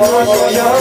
I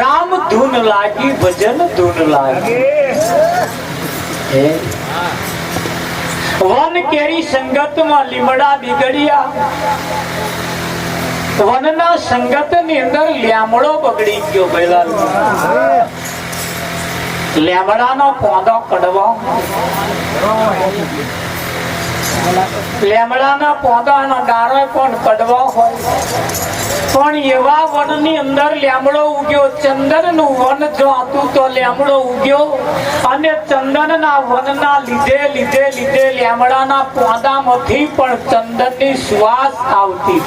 Ram ધૂન લાગી, ભજન ધૂન લાગી. વન કેરી સંગતમાં લીમડા બિગડ્યા. વનના સંગતની અંદર લેમડો બગડી ગયો પહેલા લેમડાનો પોદો કડવો. લેમડાના પોદાનો ડારો પણ કડવો હોય. પણ એવા વનની અંદર લેમડો ઉગ્યો. ચંદનનું વન જો હતું તો લેમડો ઉગ્યો. અને ચંદનના વનના લીધે લીધે લીધે લેમડાના પોદામાંથી પણ ચંદનની શ્વાસ આવતી.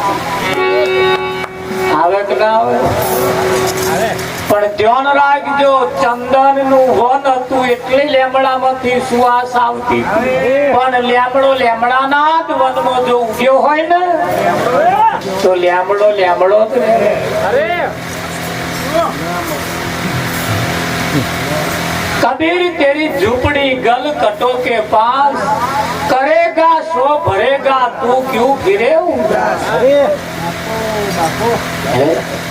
આવે કે ના આવે? પણ ધ્યાન રાખજો ચંદનનું વન હતું એટલે લેમડામાંથી સુવાસ આવતી પણ લેમડો લેમડાના જ વનમાં જો ઉગ્યો હોય ને, તો લેમડો લેમડો જ कबीर तेरी झुपड़ी गल कटो के पास करेगा सो भरेगा तू क्यों फिरे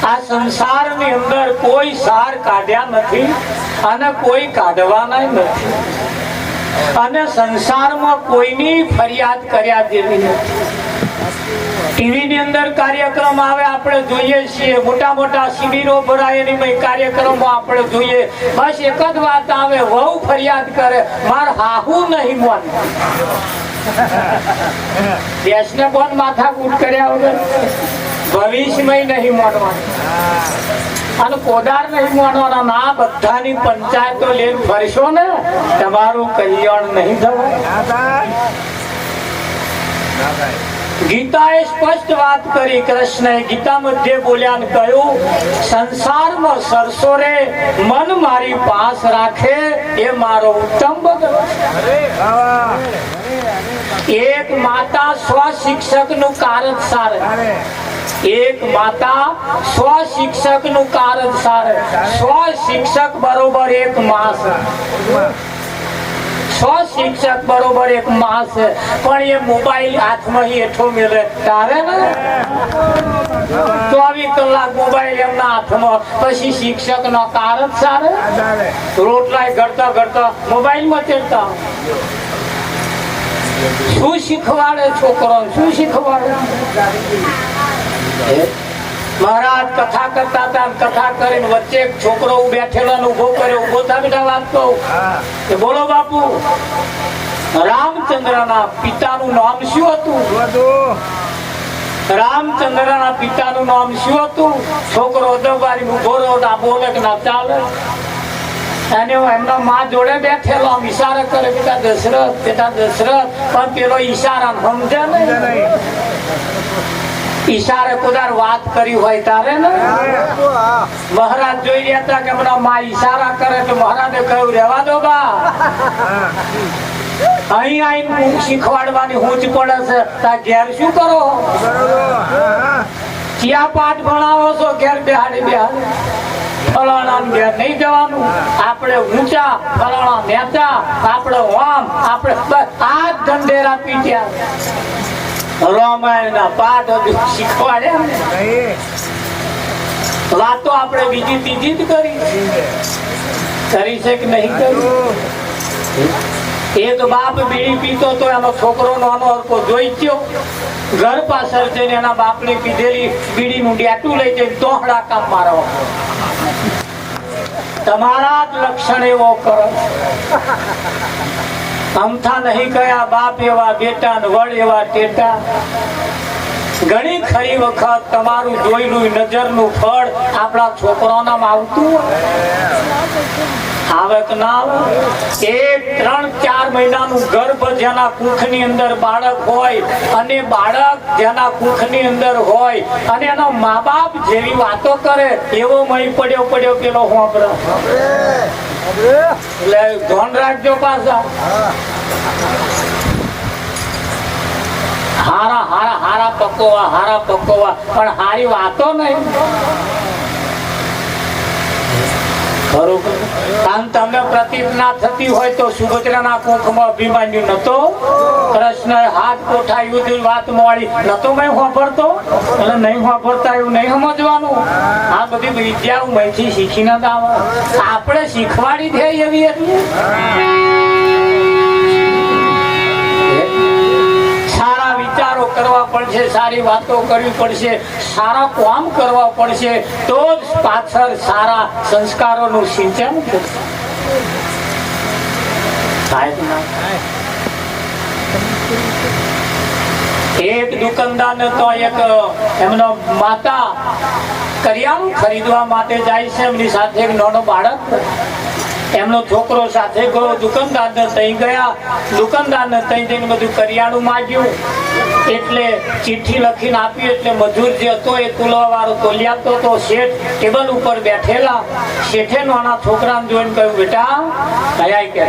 આ સંસારની અંદર કોઈ સાર કાઢ્યા નથી અને કોઈ કાઢવાના નથી અને સંસારમાં કોઈની ફરિયાદ કર્યા જેવી નથી ટીવી ની અંદર કાર્યક્રમ આવે, આપણે જોઈએ છીએ. મોટા મોટા શિબિરો ભરાય એની કાર્યક્રમો આપણે જોઈએ. બસ એક જ વાત આવે, વહુ ફરિયાદ કરે, માર હાહુ નહીં મોન. દેશને પણ માથા કૂટ કર્યા વગર. ભવિષ્યમાં નહીં માનવાનું અને કોદાર નહીં માનવાના ના બધાની પંચાયતો લઈને ફરશો ને, તમારું કલ્યાણ નહીં થવાય. ગીતાએ સ્પષ્ટ વાત કરી કૃષ્ણએ ગીતા મધ્ય બોલ્યા ને કહ્યું, સંસારમાં સરસો રે મન મારી પાસ રાખે એ મારો ઉત્તમ એક માતા સ્વ શિક્ષકનું કારણ સાર એક માતા સ્વ શિક્ષકનું કારણ સાર સ્વ શિક્ષક બરોબર એક માસ. શિક્ષક બરોબર એક માસ પણ એ મોબાઈલ હાથમાં એઠો મેળે તારે ચોવીસ કલાક મોબાઈલ એમના હાથમાં. પછી શિક્ષક નો કારણ સારે. રોટલા ઘડતા ઘડતા મોબાઈલમાં ચડતા. શું શીખવાડે છોકરો? શું શીખવાડે? મહારાજ કથા કરતા હતા કથા કરીને વચ્ચે એક છોકરો બેઠેલો ઊભો કર્યો. ઊભો થા બેટા વાત કહું? કે બોલો બાપુ રામચંદ્રના પિતાનું નામ શું હતું? રામચંદ્રના પિતાનું નામ શું હતું? છોકરો દબારી ઊભો રહ્યો ના બોલે ના ચાલે. અને એમના માં જોડે બેઠેલો આમ ઈશારા કરે બેટા દશરથ બેટા દશરથ. પણ પેલો ઈશારા સમજે નહીં. ઈશારે કુદાર વાત કરી હોય તારે ને? મહારાજ જોઈ રહ્યા હતા કે હમણાં માં ઈશારા કરે તો મહારાજે કહ્યું, રહેવા દો બા. અહીં આઈને શીખવાડવાની હું જ પડે છે. તા ઘેર શું કરો? ક્યાં પાઠ ભણાવો છો? ઘેર બેહાડી બેહાડી. ફલાણા ઘેર નહીં જવાનું. આપણે ઊંચા, ફલાણા નેતા, આપણે ઓમ આપણે આ ધંધેરા પીટ્યા. રામાયણના પાઠ ને. વાતો આપણે બીજી ત્રીજી જ કરી. કરી છે કે નહીં કરી? એક બાપ બીડી પીતો તો એનો છોકરો નાનો હરકો જોઈ ગયો ઘર પાછળ જઈને એના બાપની પીધેલી બીડીનું ડેટું લઈ જઈને તોહડા કામ મારો તમારા જ લક્ષણ એવો કરો. અમથા નહીં કયા બાપ એવા બેટા વડ એવા ટેટા. ઘણી ખરી વખત તમારું જોયેલું નજરનું ફળ આપણા છોકરાઓના આવતું આવક આવે ના એક, ત્રણ, ચાર મહિનાનું ગર્ભ જેના કુખની અંદર બાળક હોય અને બાળક જેના કુખની અંદર હોય અને એના મા બાપ જેવી વાતો કરે, એવો મહી પડ્યો પડ્યો પેલો હોંભરો એટલે ધ્યાન રાખજો પાછા. હારા હારા હારા પકોવા હારા પકોવા. પણ હારી વાતો નહીં. બરોબર આમ તમને પ્રતીત ના થતી હોય તો સુભદ્રાના કોખમાં અભિમાન્યુ નતો. કૃષ્ણ હાથ કોઠા યુદ્ધ વાત મળી નતો મેં વાપરતો એટલે નહીં વાપરતા એવું નહીં સમજવાનું. આ બધી વિદ્યા હું મહીથી શીખીને આવે. આપણે શીખવાડી થઈ એવી એટલી. કરવા પડશે, સારી વાતો કરવી પડશે, સારા કામ કરવા પડશે, તો જ પાછળ સારા સંસ્કારોનું સિંચન. એક દુકાનદાર તો એક, એમનો માતા કરિયાણું ખરીદવા માટે જાય છે, એમની સાથે એક નાનો બાળક એમનો છોકરો સાથે ગયો દુકાનદાર ને તઈ ગયા. દુકાનદાર ને તઈ જઈને બધું કરિયાણું માગ્યું. એટલે ચિઠ્ઠી લખીને આપી એટલે મજૂર જે હતો એ તુલવા વાળો તોલિયાતો તો શેઠ ટેબલ ઉપર બેઠેલા. શેઠે નાના છોકરાને જોઈને કહ્યું બેટા કયા કે.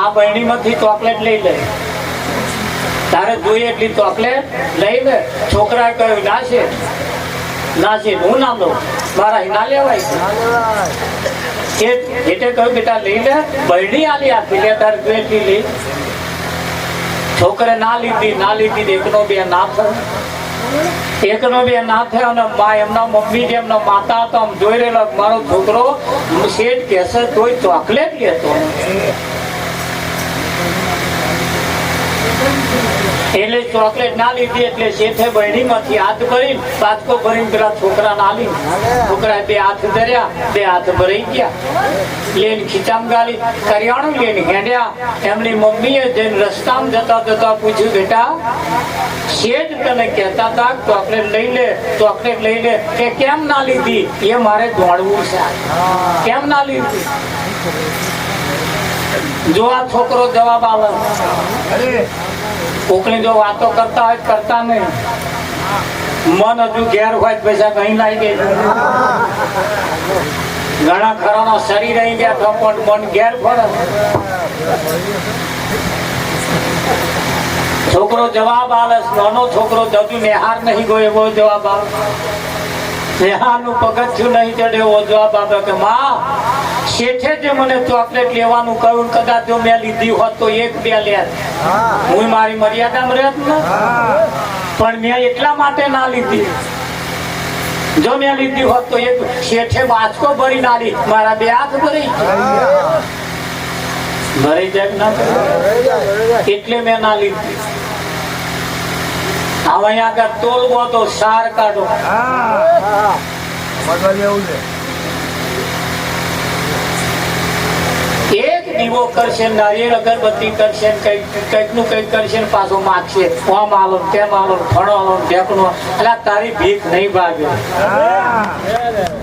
આ બહેણીમાંથી ચોકલેટ લઈ લે. તારે જોઈએ એટલી ચોકલેટ? લઈ લે. છોકરાએ કહ્યું ના છે ના છે હું ના લઉં. મારા હિના લેવાય. એટલે કહ્યું, બેટા લઈ લે બરડી આલી આપી લે તાર લઈ. છોકરે ના લીધી ના લીધી, એકનો બે ના થયો. એકનો બે ના થયો અને મા એમના મમ્મી જે એમના માતા હતા, આમ જોઈ રહેલો મારો છોકરો શેઠ કહેશે, તોય ચોકલેટ લેતો. એટલે ચોકલેટ ના લીધી એટલે શેઠે બહેણીમાંથી હાથ ભરી બાજકો ભરીને પેલા છોકરા ના લી છોકરા બે હાથ ધર્યા, બે હાથ ભરી ગયા. લેન ખીચામ ગાલી, કરિયાણું લઈને હેડ્યા એમની મમ્મીએ જઈને રસ્તામાં જતા જતા પૂછ્યું, બેટા શેઠ તને કહેતા હતા ચોકલેટ લઈ લે, ચોકલેટ લઈ લે. કે કેમ ના લીધી? એ મારે દોડવું છે. કેમ ના લીધી? જો આ છોકરો જવાબ આવે કોકની જો વાતો કરતા હોય કરતા નહીં. મન હજુ ઘેર હોય પૈસા કઈ લાગી ગઈ ઘણા ખરાનો શરીર અહીં ગયા તો પણ મન ઘેર પડે. છોકરો જવાબ આલે નાનો છોકરો હજુ નિહાર નહીં ગયો એવો જવાબ આવે નિહારનું પગથિયું નહીં ચડે એવો જવાબ આપ્યો કે માં શેઠે જે મને ચોકલેટ લેવાનું કહ્યું કદાચ જો મેં લીધી હોત તો એક બે લે. હું. મારી મર્યાદામાં રહેત ને? પણ મેં એટલા માટે ના લીધી. જો મેં લીધી હોત તો એક શેઠે બાચકો ભરી નાડી મારા બે હાથ ભરી. ભરી જાય ના એટલે મેં ના લીધી. હવે આગળ તોલવો તો સાર કાઢો. એક દીવો કરશે નારિયેળ અગરબત્તી કરશે કંઈક કંઈકનું કંઈક કરશે ને પાછો માગશે. ઓમ આલો તેમ આલો ફળો આલો ને ઢેકણો એટલે તારી ભીખ નહીં ભાગે.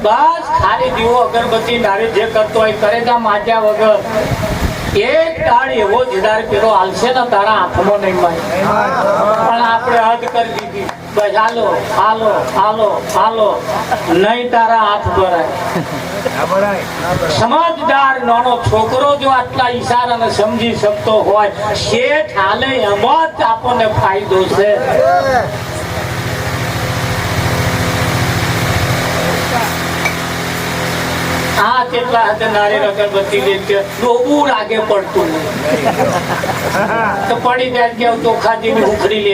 બસ ખાલી દીવો અગરબત્તી નારિયેળ જે કરતો હોય કરે તા માજ્યા વગર. એક કાળ એવો જીદાર પેલો હાલશે ને તારા હાથમાં નહીં માય પણ આપણે હદ કરી દીધી. બસ હાલો હાલો હાલો હાલો. નહીં તારા હાથ ભરાય. સમજદાર નાનો છોકરો જો આટલા ઈશારાને સમજી શકતો હોય, શેઠ હાલે એમાં જ આપણને ફાયદો છે. આ કેટલા હાથે અગરબત્તી લે છે પડતું. તો પડી જાય કે તો ખાધી ઉખડી લે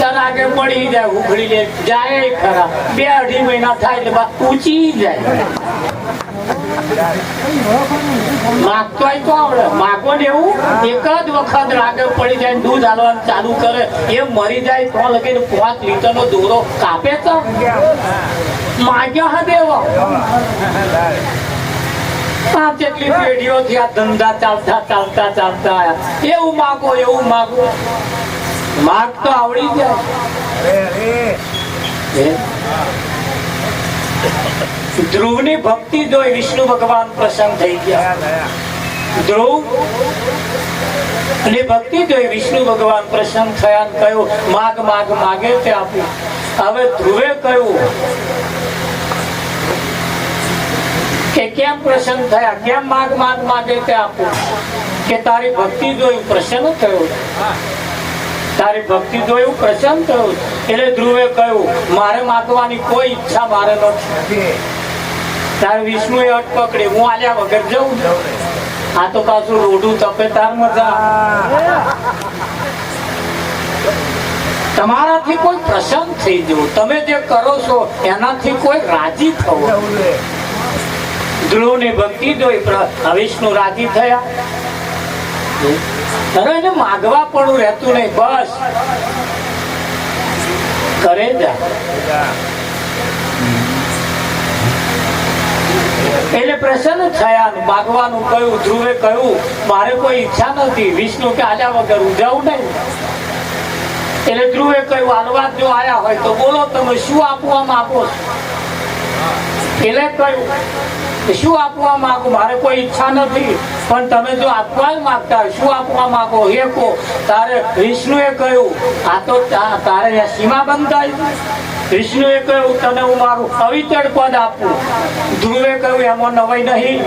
તાર આગે પડી જાય, ઉખડી લે. જાય ખરા. બે અઢી મહિના થાય એટલે ઊંચી જાય. માગતો તો આવડે. માગો ને એવું, એક જ વખત રાગે પડી જાય દૂધ હાલવાનું ચાલુ કરે. એ મરી જાય તો લગીને પાંચ લીટર નો દોરો કાપે તો. માગ્યો હા દેવો. પાંચ જેટલી પેઢીઓથી આ ધંધા ચાલતા ચાલતા ચાલતા આયા. એવું માગો એવું માગો. માગ તો આવડી જાય. ધ્રુવની ભક્તિ જોઈ વિષ્ણુ ભગવાન પ્રસન્ન થઈ ગયા. ધ્રુવની ભક્તિ જોઈ વિષ્ણુ ભગવાન પ્રસન્ન થયા કહ્યું માગ માગ માગે તે આપ્યું હવે ધ્રુવે કહ્યું કે કેમ પ્રસન્ન થયા? કેમ માગ માગ માગે તે આપું? કે તારી ભક્તિ જોઈ પ્રસન્ન થયો તારી ભક્તિ જોયું પ્રસન્ન થયું એટલે ધ્રુવે કહ્યું, મારે માગવાની કોઈ ઈચ્છા મારે નથી. તાર વિષ્ણુએ અટ પકડે, હું આલ્યા વગર જઉં આ તો પાછું રોડું તપે તાર મજા તમારાથી કોઈ પ્રસન્ન થઈ જવું. તમે જે કરો છો, એનાથી કોઈ રાજી થવું. એટલે પ્રસન્ન થયા માગવાનું કહ્યું, ધ્રુવે કહ્યું, મારે કોઈ ઈચ્છા નથી વિષ્ણુ કે આલ્યા વગર ઉજાવું નહીં. એટલે ધ્રુવે કહ્યું અનુવાદ જો આયા હોય તો બોલો, તમે શું આપવા માંગો છો? એટલે કહ્યું શું આપવા માંગો? મારે કોઈ ઈચ્છા નથી. પણ તમે જો આપવા માંગતા શું આપવા માંગો? એ કહો. તારે વિષ્ણુએ કહ્યું, આ તો તારે સીમા બંધાઈ. વિષ્ણુએ કહ્યું, તને હું મારું અવિતળ પદ આપું. ધ્રુવે કહ્યું, એમાં નવાઈ નહીં.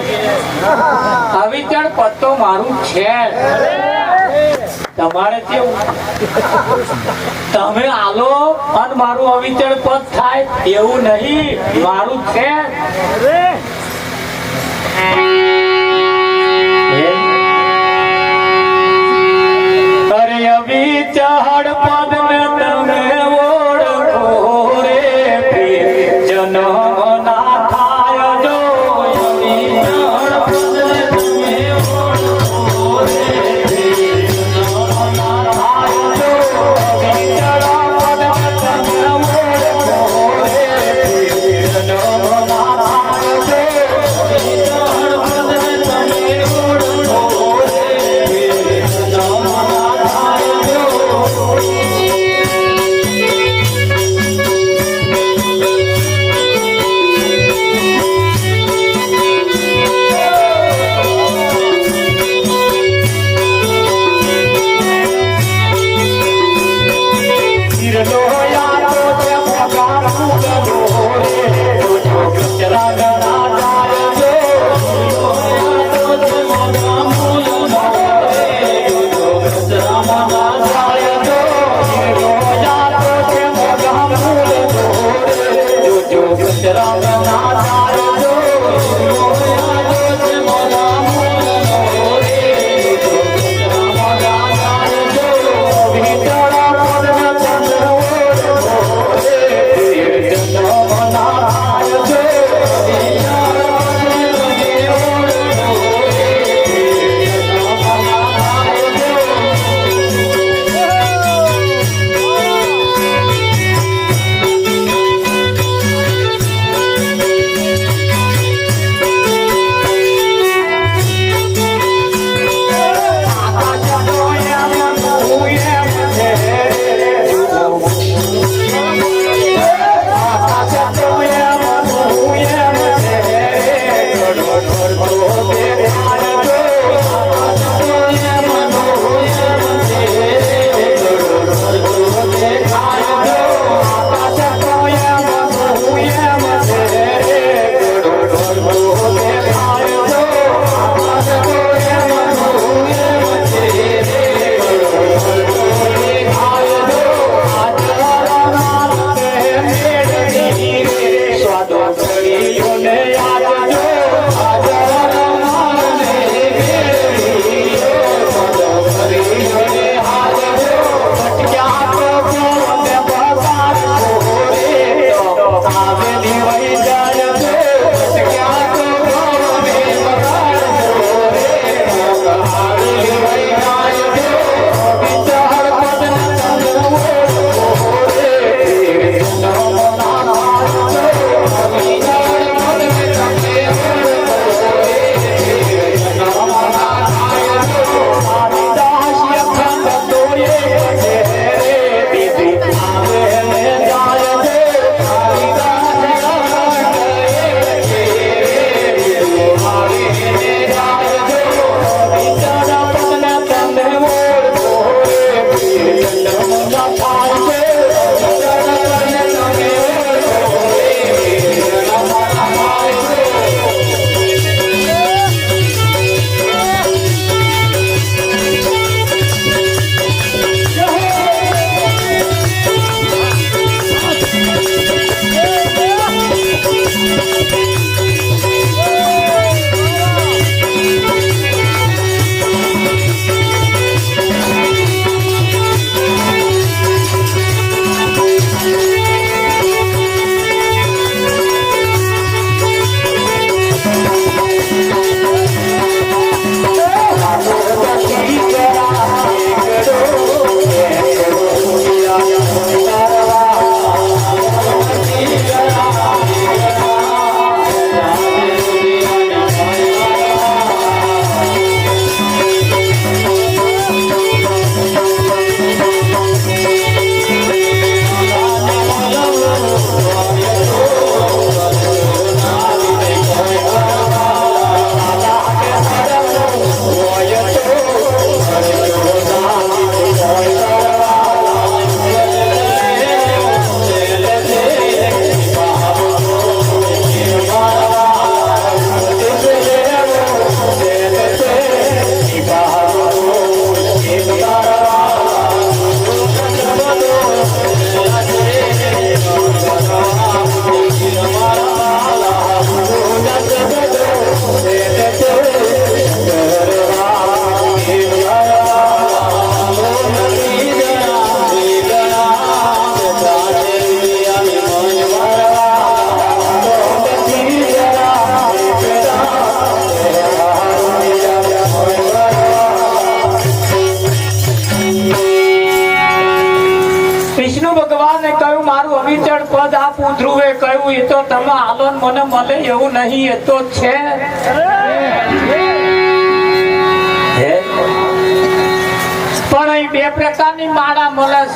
અવિતળ પદ તો મારું છે. તમારે કેવું તમે આલો અને મારું અવિચળ પદ થાય એવું નહીં. મારું છે. અરે અવિચળ પદ ને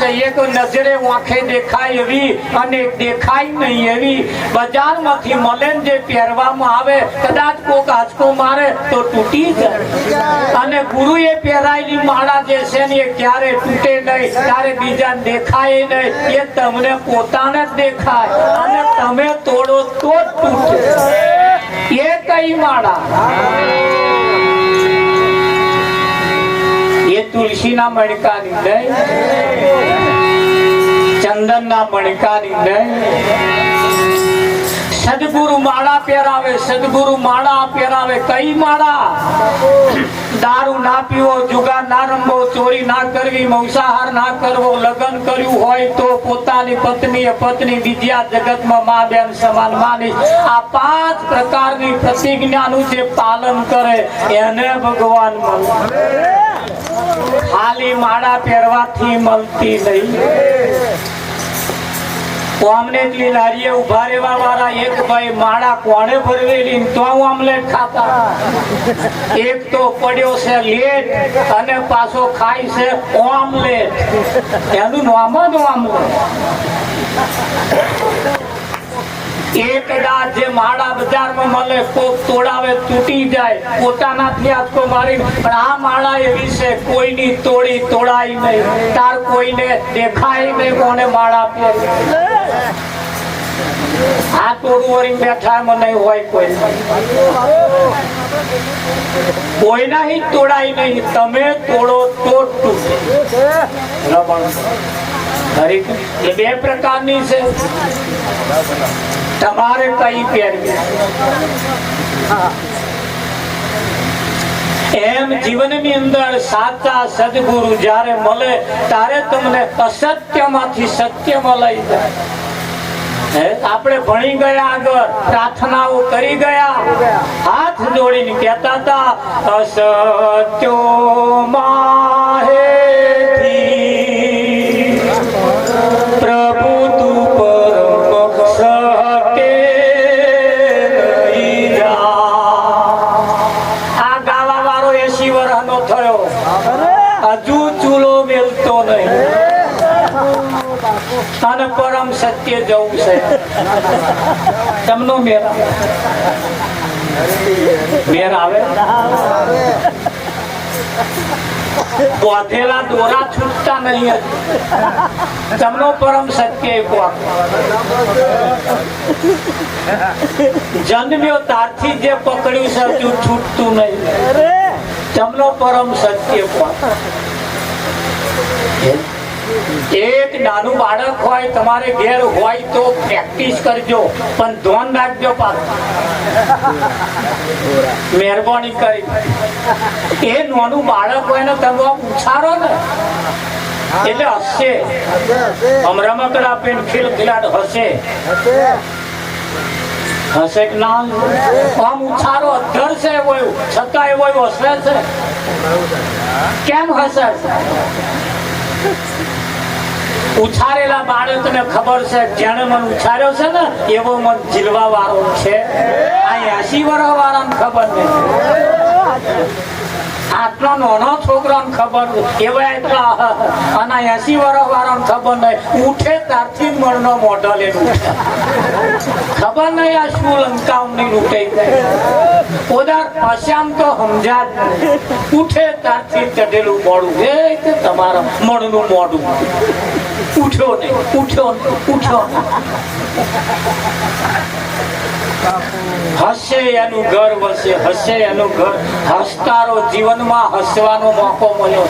એક નજરે આંખે દેખાય એવી અને દેખાય નહીં એવી. બજારમાંથી મળે જે પહેરવામાં આવે, કદાચ કોક આંચકો મારે તો તૂટી જાય. અને ગુરુએ પહેરાયેલી માળા જે છે ને એ ક્યારે તૂટે નહીં ત્યારે બીજાને દેખાય નહીં, એ તમને પોતાને જ દેખાય. અને તમે તોડો તો જ તૂટે. એ કઈ માળા? એ તુલસીના મણકાની નહીં ચંદનના મણકાની નહીં સદગુરુ માળા પહેરાવે સદગુરુ માળા પહેરાવે કઈ માળા દારૂ ના પીવો જુગાર ના રમવો ચોરી ના કરવી મંસાહાર ના કરવો લગ્ન કર્યું હોય તો પોતાની પત્ની પત્ની બીજા જગતમાં મા બેન સમાન માની. આ પાંચ પ્રકારની પ્રતિજ્ઞાનું જે પાલન કરે, એને ભગવાન મળે ખાલી માળા પહેરવાથી મળતી નહીં. ઓમલેટ લારીએ ઊભા રહેવા વાળા એક ભાઈ માળા કોણે ભરવેલી તો ઓમલેટ ખાતા? એક તો પડ્યો છે લેટ અને પાછો ખાય છે ઓમલેટ એનું નામ જ ઓમલેટ એક દાંત જે માળા બજારમાં મળે, કોક તોડાવે, તૂટી જાય પોતાનાથી આંચકો મારી પણ આ માળા એવી છે, કોઈની તોડી તોડાય નહીં. તાર કોઈને દેખાય નહીં કોને માળા આ તોડું વળી બેઠા એમાં નહીં હોય કોઈ. કોઈના હિત તોડાય નહીં. તમે તોડો તો તૂટે એ બે પ્રકારની છે. તમારે કઈ પહેરવી? એમ જીવનની અંદર સાચા સદગુરુ જ્યારે મળે, ત્યારે તમને અસત્યમાંથી સત્યમાં લઈ જાય. આપણે ભણી ગયા આગળ, પ્રાર્થનાઓ કરી ગયા, હાથ જોડીને કહેતા હતા અસત્યો માહેથી તમનો મેર મેર આવે બોધેલા દોરા છૂટતા નહીં. તમનો પરમ સત્ય એક વાત. જન્મ્યો તારથી જે પકડ્યું છે હજુ છૂટતું નહીં તમનો પરમ સત્ય વાત. એક નાનું બાળક હોય, તમારે ઘેર હોય તો પ્રેક્ટિસ કરજો, પણ ધોન રાખજો પાછું. મહેરબાની કરી. એ નાનું બાળક હોય ને તમે ઉછારો ને, એટલે હસશે કરા પેન આપીને ખીલખીલાટ હશે. હશે કે ના? આમ ઉછારો અધર છે એવો છતાં એવો હસે છે. કેમ છે ઉછારેલા બાળકને ખબર છે, જેણે મને ઉછાર્યો છે ને, એવો મન જીલવા વાળો છે. આ એસી વર્ષ વાળાને ખબર નથી. આટલો નાનો છોકરાને ખબર એવા એટલા અને એસી વર્ષ વાળાને ખબર નહીં. ઉઠે ત્યારથી મળનો મોઢો લઈને ખબર નહીં આ શું લંકાવની લૂંટાઈ ઓદાર પશ્યામ તો સમજા જ ઉઠે ત્યારથી ચઢેલું મોડું એ તમારા મણનું મોઢું. ઉઠ્યો નહીં ઉઠ્યો ઉઠ્યો. હશે એનું ઘર વસે, હશે એનું ઘર હસતારો જીવનમાં હસવાનો મોકો મળ્યો